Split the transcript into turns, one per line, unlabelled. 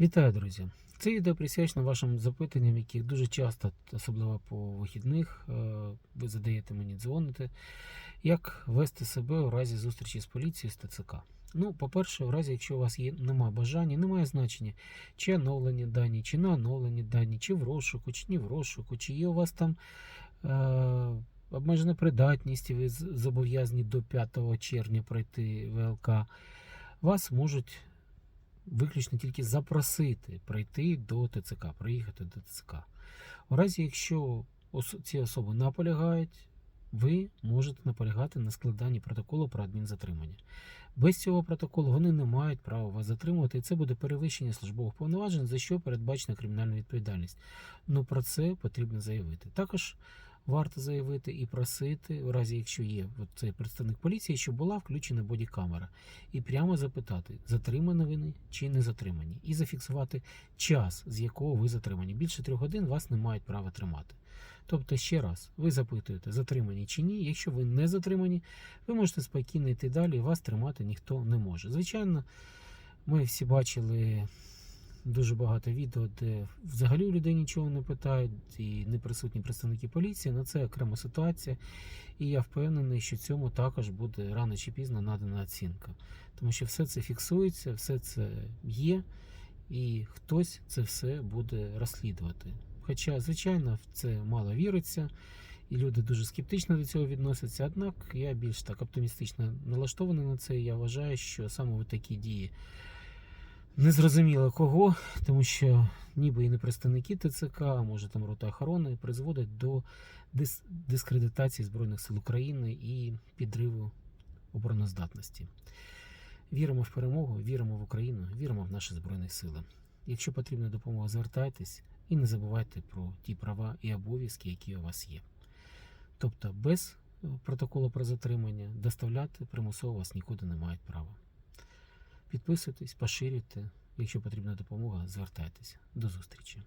Вітаю, друзі! Це відео присвячено вашим запитанням, яких дуже часто, особливо по вихідних, е, ви задаєте мені дзвоните. Як вести себе у разі зустрічі з поліцією з ТЦК? Ну, по-перше, у разі, якщо у вас є немає бажання, немає значення, чи оновлені дані, чи не оновлені дані, чи в розшуку, чи не в розшуку, чи є у вас там е, обмежена придатність, і ви зобов'язані до 5 червня пройти ВЛК, вас можуть виключно тільки запросити прийти до ТЦК, приїхати до ТЦК. У разі, якщо ці особи наполягають, ви можете наполягати на складанні протоколу про адмінзатримання. Без цього протоколу вони не мають права вас затримувати, і це буде перевищення службових повноважень, за що передбачена кримінальна відповідальність. Ну про це потрібно заявити. Також варто заявити і просити, у разі якщо є цей представник поліції, щоб була включена бодікамера і прямо запитати, затримані вони чи не затримані, і зафіксувати час, з якого ви затримані. Більше трьох годин вас не мають права тримати. Тобто, ще раз, ви запитуєте, затримані чи ні. Якщо ви не затримані, ви можете спокійно йти далі, вас тримати ніхто не може. Звичайно, ми всі бачили дуже багато відео, де взагалі у людей нічого не питають, і не присутні представники поліції. На це окрема ситуація. І я впевнений, що цьому також буде рано чи пізно надана оцінка. Тому що все це фіксується, все це є, і хтось це все буде розслідувати. Хоча, звичайно, в це мало віриться, і люди дуже скептично до цього відносяться. Однак я більш так оптимістично налаштований на це. і Я вважаю, що саме такі дії незрозуміло кого, тому що ніби і не представники ТЦК, а може там рота охорони, призводять до дис- дискредитації Збройних сил України і підриву обороноздатності. Віримо в перемогу, віримо в Україну, віримо в наші Збройні Сили. Якщо потрібна допомога, звертайтесь і не забувайте про ті права і обов'язки, які у вас є. Тобто, без е, протоколу про затримання доставляти примусово вас нікуди не мають права. Підписуйтесь, поширюйте. Якщо потрібна допомога, звертайтеся. До зустрічі.